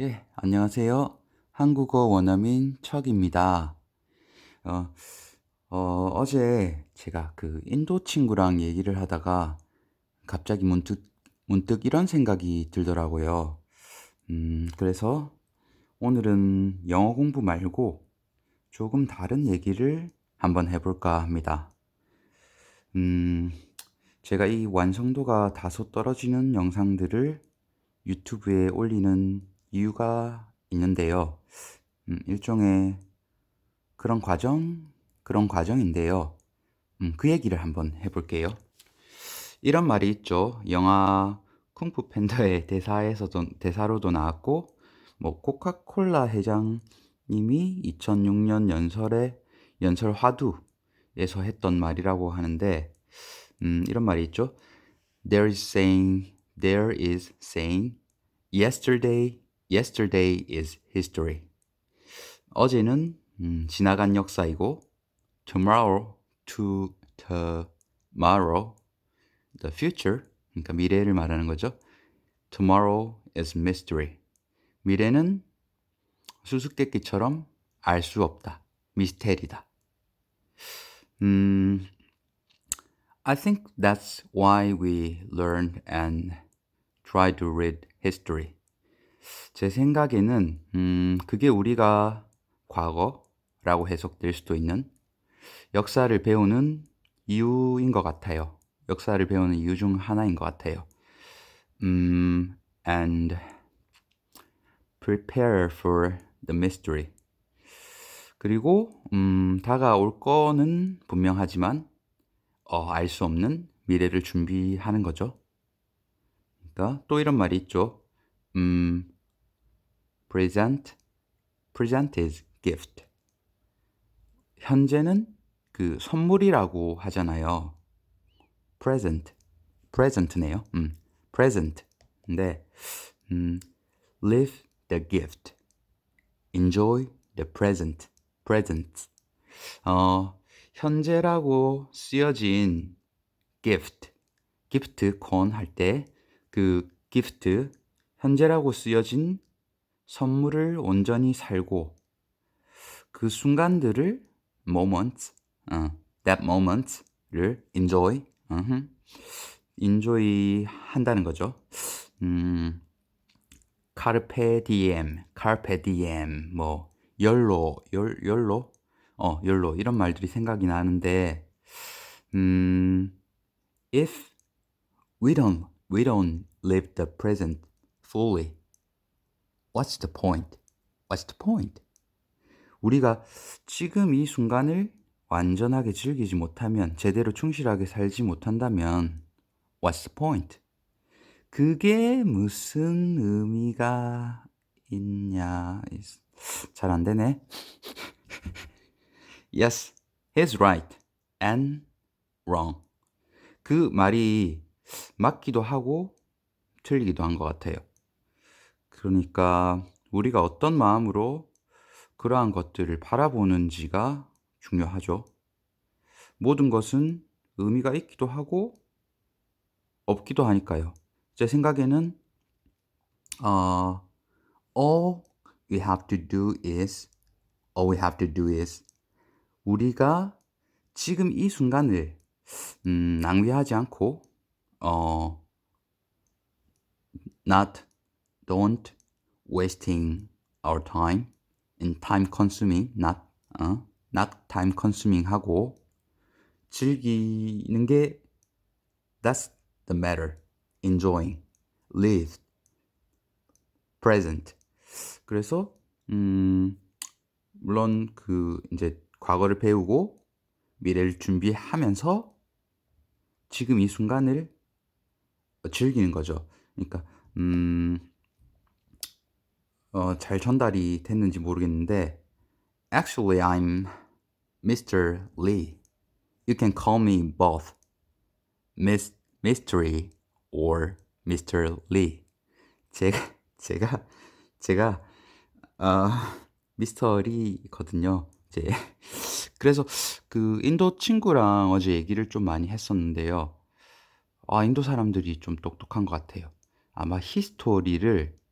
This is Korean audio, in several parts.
예, 안녕하세요. 한국어 원어민 척입니다. 어, 어, 어 제 제가 그 인도 친구랑 얘기를 하다가 갑자기 문득, 문득 이런 생각이 들더라고요. 음, 그래서 오늘은 영어 공부 말고 조금 다른 얘기를 한번 해볼까 합니다. 음, 제가 이 완성도가 다소 떨어지는 영상들을 유튜브에 올리는 이유가 있는데요. 음, 일종의 그런 과정, 그런 과정인데요. 음, 그 얘기를 한번 해볼게요. 이런 말이 있죠. 영화 쿵푸 팬더의 대사에서도 대사로도 나왔고, 뭐 코카콜라 회장님이 2006년 연설에 연설 화두에서 했던 말이라고 하는데, 음, 이런 말이 있죠. There is saying, there is saying, yesterday, yesterday is history. 어제는 음, 지나간 역사이고, tomorrow, to tomorrow, the future, 그러니까 미래를 말하는 거죠. Tomorrow is mystery. 미래는 수수께끼처럼 알 수 없다. 미스테리다. 음, I think that's why we learn and try to read history. 제 생각에는 음, 그게 우리가 과거라고 해석될 수도 있는 역사를 배우는 이유인 것 같아요. 역사를 배우는 이유 중 하나인 것 같아요. 음, and prepare for the mystery. 그리고 음, 다가올 거는 분명하지만 어, 알 수 없는 미래를 준비하는 거죠. 그러니까 또 이런 말이 있죠. 음, present, present is gift. 현재는 그 선물이라고 하잖아요. present, present네요. 음, present. 근데 음, live the gift, enjoy the present, present. 어, 현재라고 쓰여진 gift, gift 권할 때 그 gift 현재라고 쓰여진 선물을 온전히 살고 그 순간들을 moment, 어, that moment를 enjoy, uh enjoy 한다는 거죠. 음, carpe diem, carpe diem, 뭐 열로, 열, 열로, 어, 열로 이런 말들이 생각이 나는데, 음, if we don't, we don't live the present fully, what's the point? What's the point? 우리가 지금 이 순간을 완전하게 즐기지 못하면, 제대로 충실하게 살지 못한다면, what's the point? 그게 무슨 의미가 있냐? 잘 안 되네. yes, he's right and wrong. 그 말이 맞기도 하고 틀리기도 한 것 같아요. 그러니까 우리가 어떤 마음으로 그러한 것들을 바라보는지가 중요하죠. 모든 것은 의미가 있기도 하고 없기도 하니까요. 제 생각에는 어, all we have to do is all we have to do is 우리가 지금 이 순간을 음, 낭비하지 않고 어, not don't wasting our time in time consuming not 어, not time consuming 하고 즐기는 게 that's the matter enjoying live present 그래서 음 물론 그 이제 과거를 배우고 미래를 준비하면서 지금 이 순간을 즐기는 거죠. 그러니까 음, 어, 잘 전달이 됐는지 모르겠는데 Actually, I'm Mr. Lee. You can call me both Miss Mystery or Mr. Lee. 제가 제가 제가 어, 미스터 리거든요. 이제 그래서 그 인도 친구랑 어제 얘기를 좀 많이 했었는데요. 아, 인도 사람들이 좀 똑똑한 것 같아요. 아마 히스토리를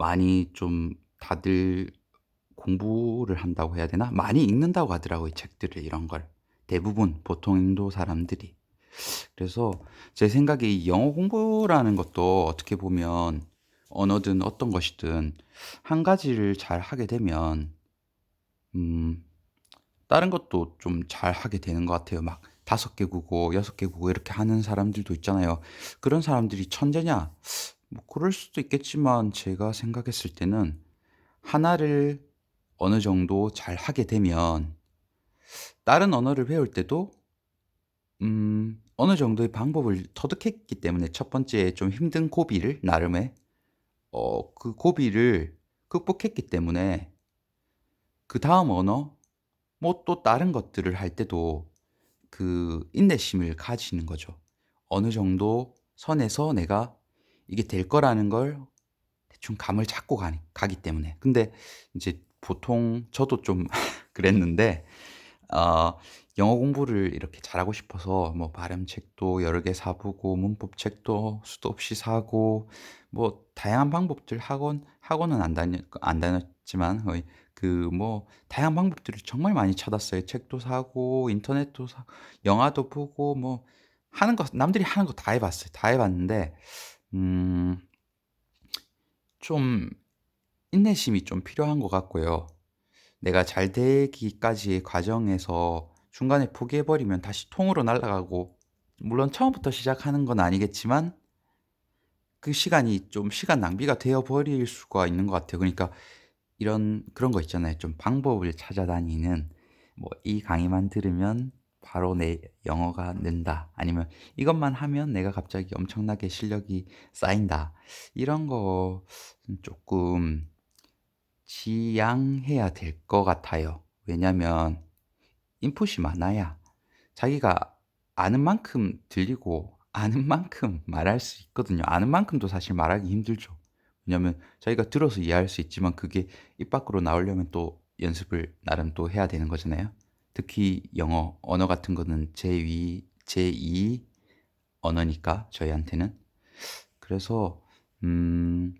많이 좀 다들 공부를 한다고 해야 되나? 많이 읽는다고 하더라고요, 책들을 이런 걸. 대부분 보통 인도 사람들이. 그래서 제 생각에 이 영어 공부라는 것도 어떻게 보면 언어든 어떤 것이든 한 가지를 잘 하게 되면 음 다른 것도 좀 잘 하게 되는 것 같아요. 막 다섯 개 국어, 여섯 개 국어 이렇게 하는 사람들도 있잖아요. 그런 사람들이 천재냐? 뭐 그럴 수도 있겠지만 제가 생각했을 때는 하나를 어느 정도 잘 하게 되면 다른 언어를 배울 때도 음 어느 정도의 방법을 터득했기 때문에 첫 번째 좀 힘든 고비를 나름의 어 그 고비를 극복했기 때문에 그다음 언어 뭐 또 다른 것들을 할 때도 그 인내심을 가지는 거죠. 어느 정도 선에서 내가 이게 될 거라는 걸 대충 감을 잡고 가니 가기 때문에. 근데 인제 보통 저도 좀 그랬는데 어 영어 공부를 이렇게 잘하고 싶어서 뭐 발음책도 여러 개 사 보고 문법책도 수도 없이 사고 뭐 다양한 방법들 학원 학원은 안 다녔 안 다녔지만 거의 그 뭐 다양한 방법들을 정말 많이 찾았어요. 책도 사고 인터넷도 사 영화도 보고 뭐 하는 거 남들이 하는 거 다 해 봤어요. 다 해 봤는데 음 좀 인내심이 좀 필요한 것 같고요. 내가 잘 되기까지의 과정에서 중간에 포기해 버리면 다시 통으로 날아가고 물론 처음부터 시작하는 건 아니겠지만 그 시간이 좀 시간 낭비가 되어 버릴 수가 있는 것 같아요. 그러니까 이런 그런 거 있잖아요. 좀 방법을 찾아다니는 뭐 '이 강의만 들으면 바로 내 영어가 는다.' 아니면 '이것만 하면 내가 갑자기 엄청나게 실력이 쌓인다.' 이런 거는 쪼끔 지양해야 될 것 같아요. 왜냐면 인풋이 많아야 자기가 아는 만큼 들리고 아는 만큼 말할 수 있거든요. 아는 만큼도 사실 말하기 힘들죠. 왜냐면 자기가 들어서 이해할 수 있지만 그게 입 밖으로 나오려면 또 연습을 나름 또 해야 되는 거잖아요. 특히 영어 언어 같은 거는 제2 제2 언어니까 저희한테는. 그래서 음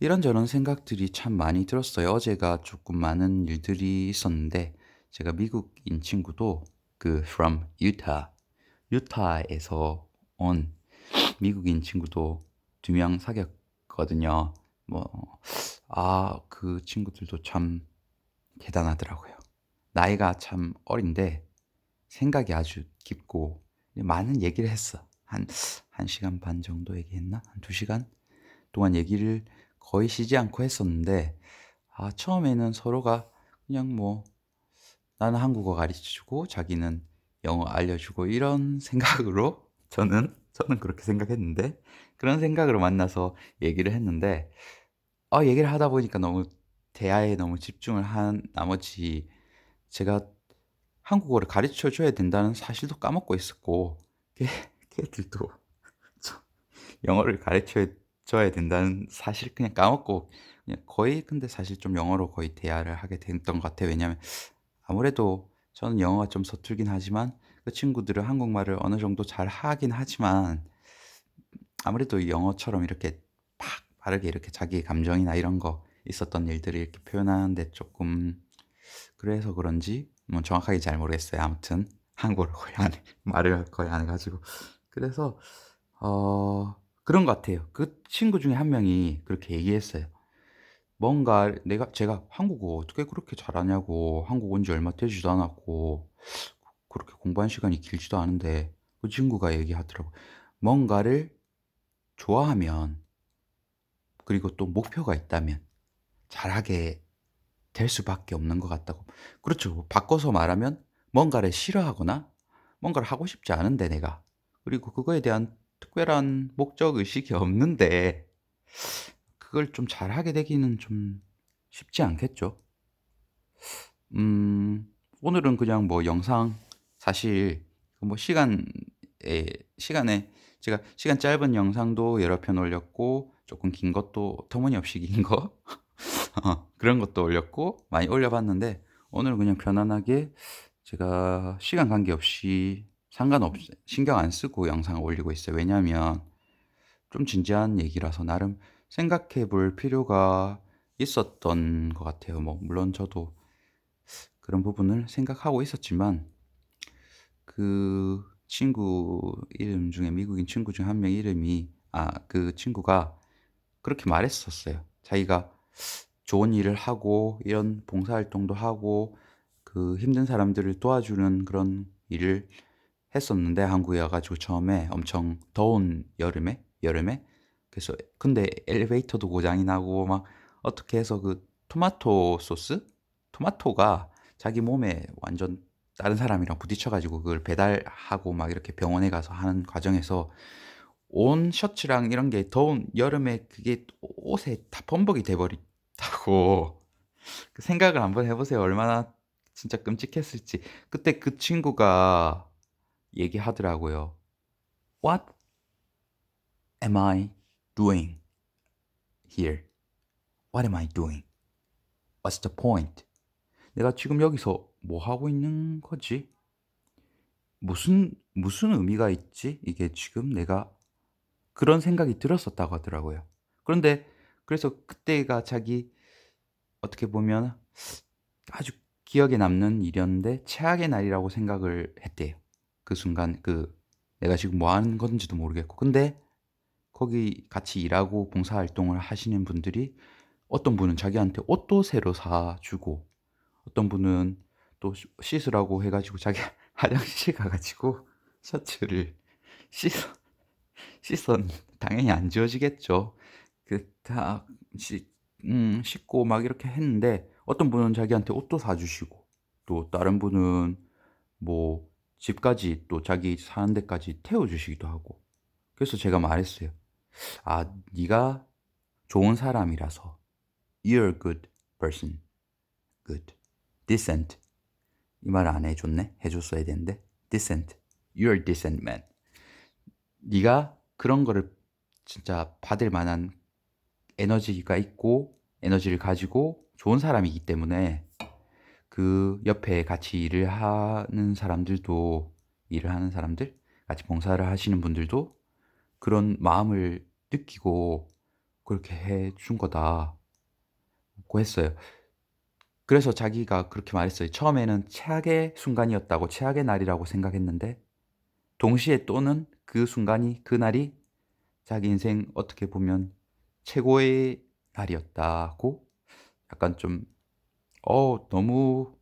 이런저런 생각들이 참 많이 들었어요. 어제가 조금 많은 일들이 있었는데 제가 미국인 친구도 그 from Utah, 유타에서 온 미국인 친구도 두 명 사귀었거든요. 뭐 아 그 친구들도 참 대단하더라고요. 나이가 참 어린데 생각이 아주 깊고 많은 얘기를 했어. 한1 시간 반 정도 얘기했나? 한2 시간 동안 얘기를 거의 쉬지 않고 했었는데 아 처음에는 서로가 그냥 뭐 나는 한국어 가르쳐 주고 자기는 영어 알려 주고 이런 생각으로 저는 저는 그렇게 생각했는데 그런 생각으로 만나서 얘기를 했는데 아 얘기를 하다 보니까 너무 대화에 너무 집중을 한 나머지 제가 한국어를 가르쳐 줘야 된다는 사실도 까먹고 있었고 걔 걔들도 저 영어를 가르쳐 줘야 된다는 사실 그냥 까먹고 그냥 거의 근데 사실 좀 영어로 거의 대화를 하게 됐던 것 같아요. 왜냐하면 아무래도 저는 영어가 좀 서툴긴 하지만 그 친구들은 한국말을 어느 정도 잘 하긴 하지만 아무래도 영어처럼 이렇게 막 바르게 이렇게 자기의 감정이나 이런 거 있었던 일들을 이렇게 표현하는 데 쪼끔 그래서 그런지 뭐 정확하게 잘 모르겠어요. 아무튼 한국어를 거의 안 해 말을 거의 안 해 가지고. 그래서 어 그런 것 같아요. 그 친구 중에 한 명이 그렇게 얘기했어요. 뭔가 내가 제가 "한국어 어떻게 그렇게 잘하냐."고 "한국 온 지 얼마 되지도 않았고 그렇게 공부한 시간이 길지도 않은데." 그 친구가 얘기하더라고요. 뭔가를 좋아하면 그리고 또 목표가 있다면 잘하게 될 수밖에 없는 것 같다고. 그렇죠. 바꿔서 말하면 뭔가를 싫어하거나 뭔가를 하고 싶지 않은데 내가 그리고 그거에 대한 특별한 목적 의식이 없는데 그걸 좀 잘하게 되기는 좀 쉽지 않겠죠. 음 오늘은 그냥 뭐 영상 사실 뭐 시간에 시간에 제가 시간 짧은 영상도 여러 편 올렸고 쪼끔 긴 것도 터무니없이 긴 거 어 그런 것도 올렸고 많이 올려 봤는데 오늘은 그냥 편안하게 제가 시간 관계없이 상관없 신경 안 쓰고 영상을 올리고 있어요. 왜냐하면 좀 진지한 얘기라서 나름 생각해 볼 필요가 있었던 것 같아요. 뭐 물론 저도 그런 부분을 생각하고 있었지만 그 친구 이름 중에 미국인 친구 중 한 명 이름이 아 그 친구가 그렇게 말했었어요. 자기가 좋은 일을 하고 이런 봉사활동도 하고 그 힘든 사람들을 도와주는 그런 일을 했었는데 한국에 와가지고 처음에 엄청 더운 여름에 여름에? 그래서 근데 엘리베이터도 고장이 나고 막 어떻게 해서 그 토마토 소스? 토마토가 자기 몸에 완전 다른 사람이랑 부딪혀가지고 그걸 배달하고 막 이렇게 병원에 가서 하는 과정에서 온 셔츠랑 이런 게 더운 여름에 그게 옷에 다 범벅이 돼버렸 다고 그 생각을 한번 해보세요. 얼마나 진짜 끔찍했을지. 그때 그 친구가 얘기하더라고요. What am I doing here? What am I doing? What's the point? 내가 지금 여기서 뭐 하고 있는 거지? 무슨, 무슨 의미가 있지? 이게 지금 내가 그런 생각이 들었었다고 하더라고요. 그런데 그래서 그때가 자기 어떻게 보면 아주 기억에 남는 일이었는데 최악의 날이라고 생각을 했대요. 그 순간 그 내가 지금 뭐 하는 건지도 모르겠고 근데 거기 같이 일하고 봉사활동을 하시는 분들이 어떤 분은 자기한테 옷도 새로 사주고 어떤 분은 또 씻- 씻으라고 해가지고 자기 화장실 가가지고 셔츠를 씻어 씻은 당연히 안 지워지겠죠. 그다 음, 씻고 막 이렇게 했는데 어떤 분은 자기한테 옷도 사주시고 또 다른 분은 뭐 집까지 또 자기 사는 데까지 태워주시기도 하고 그래서 제가 말했어요. 아, 네가 좋은 사람이라서 you're a good person, good, decent 이 말 안 해줬네? 해줬어야 되는데 decent, you're a decent man. 네가 그런 거를 진짜 받을 만한 에너지가 있고 에너지를 가지고 좋은 사람이기 때문에 그 옆에 같이 일을 하는 사람들도 일을 하는 사람들 같이 봉사를 하시는 분들도 그런 마음을 느끼고 그렇게 해 준 거다고 했어요. 그래서 자기가 그렇게 말했어요. 처음에는 최악의 순간이었다고 최악의 날이라고 생각했는데 동시에 또는 그 순간이 그 날이 자기 인생 어떻게 보면 최고의 날이었다고 약간 좀, 어, 너무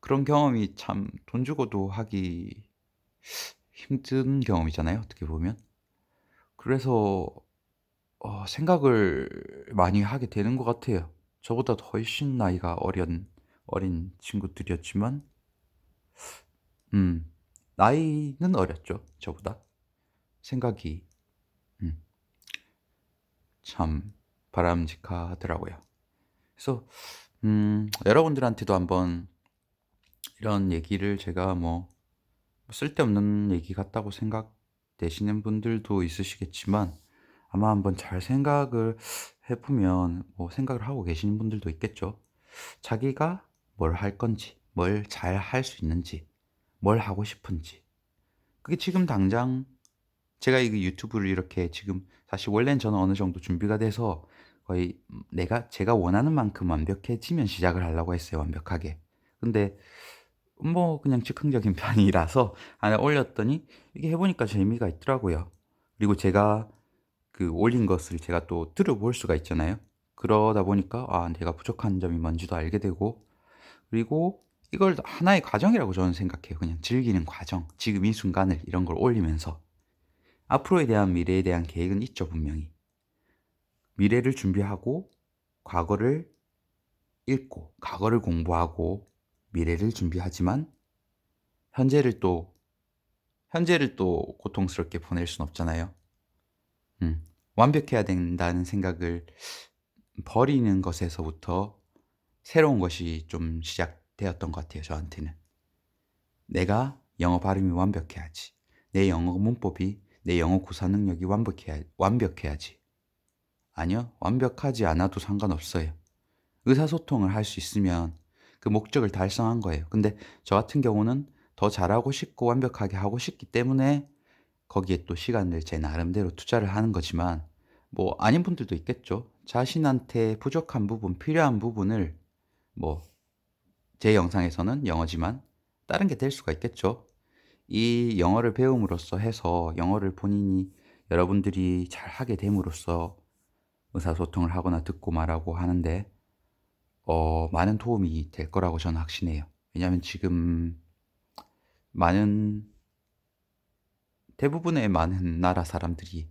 그런 경험이 참 돈 주고도 하기 힘든 경험이잖아요. 어떻게 보면. 그래서 어, 생각을 많이 하게 되는 것 같아요. 저보다 훨씬 나이가 어린, 어린 친구들이었지만, 음, 나이는 어렸죠. 저보다. 생각이, 음, 참 바람직하더라고요. 그래서 음, 여러분들한테도 한번 이런 얘기를 제가 뭐 쓸데없는 얘기 같다고 생각되시는 분들도 있으시겠지만 아마 한번 잘 생각을 해보면 뭐 생각을 하고 계시는 분들도 있겠죠. 자기가 뭘 할 건지, 뭘 잘 할 수 있는지, 뭘 하고 싶은지. 그게 지금 당장 제가 이거 유튜브를 이렇게 지금 사실 원래는 저는 어느 정도 준비가 돼서 거의 내가 제가 원하는 만큼 완벽해지면 시작을 하려고 했어요. 완벽하게. 근데 뭐 그냥 즉흥적인 편이라서 안에 올렸더니 이게 해보니까 재미가 있더라고요. 그리고 제가 그 올린 것을 제가 또 들어볼 수가 있잖아요. 그러다 보니까 아 내가 부족한 점이 뭔지도 알게 되고 그리고 이걸 하나의 과정이라고 저는 생각해요. 그냥 즐기는 과정, 지금 이 순간을 이런 걸 올리면서 앞으로에 대한 미래에 대한 계획은 있죠 분명히. 미래를 준비하고 과거를 읽고 과거를 공부하고 미래를 준비하지만 현재를 또 현재를 또 고통스럽게 보낼 순 없잖아요. 음, 완벽해야 된다는 생각을 버리는 것에서부터 새로운 것이 좀 시작되었던 것 같아요. 저한테는 내가 영어 발음이 완벽해야지. 내 영어 문법이 내 영어 구사 능력이 완벽해야, 완벽해야지. 아니요, 완벽하지 않아도 상관없어요. 의사소통을 할 수 있으면 그 목적을 달성한 거예요. 근데 저 같은 경우는 더 잘하고 싶고 완벽하게 하고 싶기 때문에 거기에 또 시간을 제 나름대로 투자를 하는 거지만 뭐 아닌 분들도 있겠죠. 자신한테 부족한 부분, 필요한 부분을 뭐 제 영상에서는 영어지만 다른 게 될 수가 있겠죠. 이 영어를 배움으로써 해서 영어를 본인이 여러분들이 잘 하게 됨으로써 의사소통을 하거나 듣고 말하고 하는데 어, 많은 도움이 될 거라고 저는 확신해요. 왜냐하면 지금 많은 대부분의 많은 나라 사람들이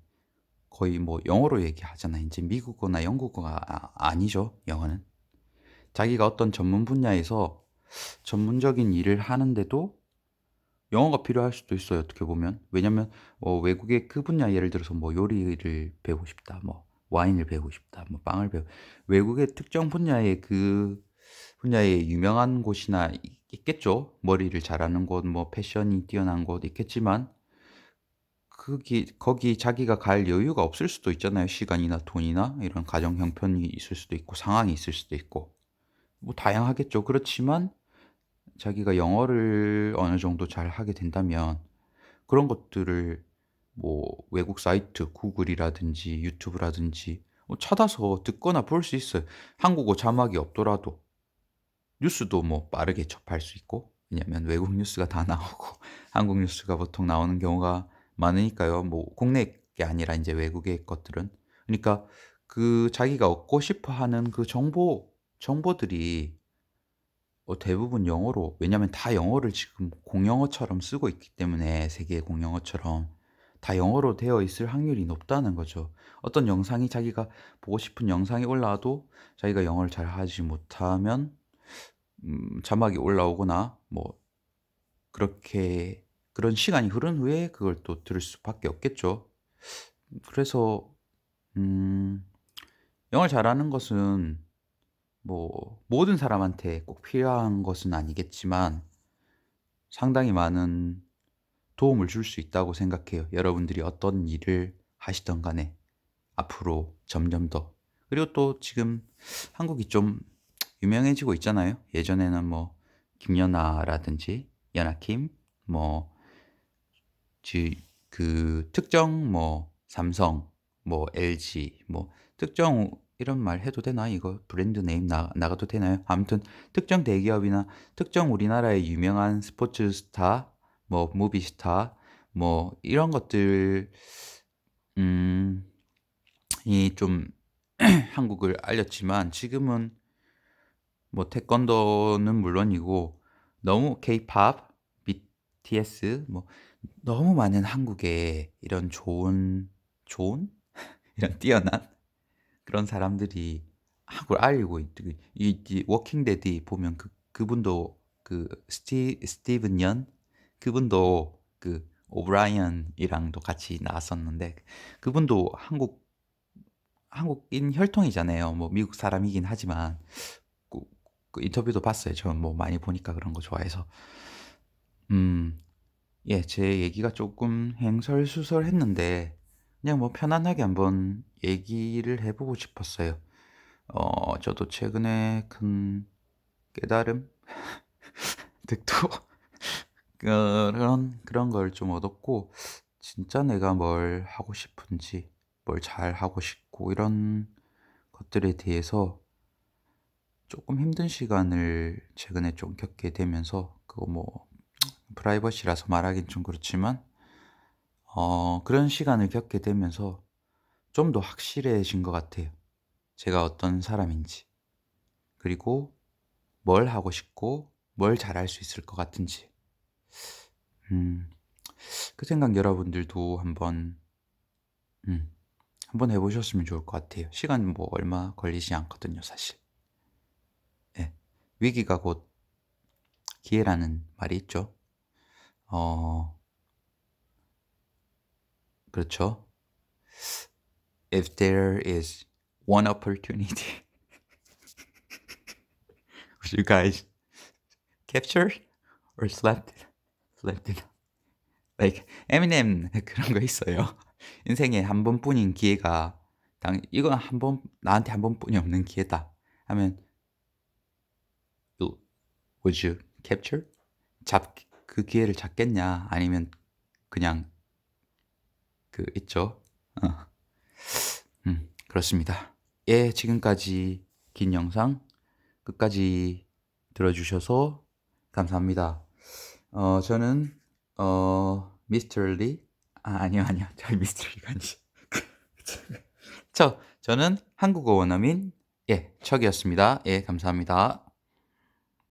거의 뭐 영어로 얘기하잖아요. 이제 미국어나 영국어가 아, 아니죠. 영어는 자기가 어떤 전문 분야에서 전문적인 일을 하는데도 영어가 필요할 수도 있어요. 어떻게 보면 왜냐면 어, 외국의 그 분야 예를 들어서 뭐 요리를 배우고 싶다, 뭐 와인을 배우고 싶다, 뭐 빵을 배우 외국의 특정 분야의 그 분야에 유명한 곳이나 있- 있겠죠. 머리를 잘하는 곳, 뭐 패션이 뛰어난 곳 있겠지만 거기 거기 자기가 갈 여유가 없을 수도 있잖아요. 시간이나 돈이나 이런 가정 형편이 있을 수도 있고 상황이 있을 수도 있고 뭐 다양하겠죠. 그렇지만 자기가 영어를 어느 정도 잘 하게 된다면 그런 것들을 뭐 외국 사이트, 구글이라든지 유튜브라든지 뭐 찾아서 듣거나 볼 수 있어요. 한국어 자막이 없더라도 뉴스도 뭐 빠르게 접할 수 있고 왜냐면 외국 뉴스가 다 나오고 한국 뉴스가 보통 나오는 경우가 많으니까요. 뭐 국내 게 아니라 이제 외국의 것들은 그러니까 그 자기가 얻고 싶어 하는 그 정보 정보들이 어, 대부분 영어로 왜냐면 다 영어를 지금 공영어처럼 쓰고 있기 때문에 세계의 공영어처럼 다 영어로 되어 있을 확률이 높다는 거죠. 어떤 영상이 자기가 보고 싶은 영상이 올라와도 자기가 영어를 잘 하지 못하면 음, 자막이 올라오거나 뭐 그렇게 그런 시간이 흐른 후에 그걸 또 들을 수밖에 없겠죠. 그래서 음, 영어를 잘하는 것은 뭐 모든 사람한테 꼭 필요한 것은 아니겠지만 상당히 많은 도움을 줄 수 있다고 생각해요. 여러분들이 어떤 일을 하시던 간에 앞으로 점점 더 그리고 또 지금 한국이 좀 유명해지고 있잖아요. 예전에는 뭐 김연아라든지 연아킴 뭐그 특정 뭐 삼성 뭐 LG 뭐 특정 이런 말 해도 되나 이거 브랜드 네임 나, 나가도 되나요? 아무튼 특정 대기업이나 특정 우리나라의 유명한 스포츠 스타 뭐 무비 스타 뭐 이런 것들 음이 좀 한국을 알렸지만 지금은 뭐 태권도는 물론이고 너무 K-pop, BTS 뭐 너무 많은 한국에 이런 좋은 좋은 이런 뛰어난 그런 사람들이 한국을 알리고 있- 이, 이 워킹 데드 보면 그 그분도 그 스티 스티븐 연 그분도 그 오브라이언이랑도 같이 나왔었는데 그분도 한국 한국인 혈통이잖아요. 뭐 미국 사람이긴 하지만 그, 그 인터뷰도 봤어요. 저는 뭐 많이 보니까 그런 거 좋아해서 음, 예, 제 얘기가 조금 횡설수설했는데 그냥 뭐 편안하게 한번 얘기를 해보고 싶었어요. 어, 저도 최근에 큰 깨달음, 득도 그런 그런 걸 좀 얻었고 진짜 내가 뭘 하고 싶은지 뭘 잘 하고 싶고 이런 것들에 대해서 조금 힘든 시간을 최근에 좀 겪게 되면서 그거 뭐 프라이버시라서 말하긴 좀 그렇지만 어, 그런 시간을 겪게 되면서 좀 더 확실해진 것 같아요. 제가 어떤 사람인지 그리고 뭘 하고 싶고 뭘 잘할 수 있을 것 같은지 음, 그 생각 여러분들도 한번 음, 한번 해 보셨으면 좋을 것 같아요. 시간 뭐 얼마 걸리지 않거든요, 사실. 예, 위기가 곧 기회라는 말이 있죠. 어, 그렇죠. If there is one opportunity, would you guys capture or slept it? Slept it. Like 에미넴 그런 거 있어요. 인생에 한 번뿐인 기회가 당 이건 한 번 나한테 한 번뿐이 없는 기회다 하면 would you capture? 잡 그 기회를 잡겠냐 아니면 그냥 그 있죠. 어. 음. 그렇습니다. 예, 지금까지 긴 영상 끝까지 들어주셔서 감사합니다. 어, 저는 어, 미스터 리 아, 아니요, 아니요. 저 미스터 리가 아니죠. 저, 저는 한국어 원어민 예, 척이었습니다. 예, 감사합니다.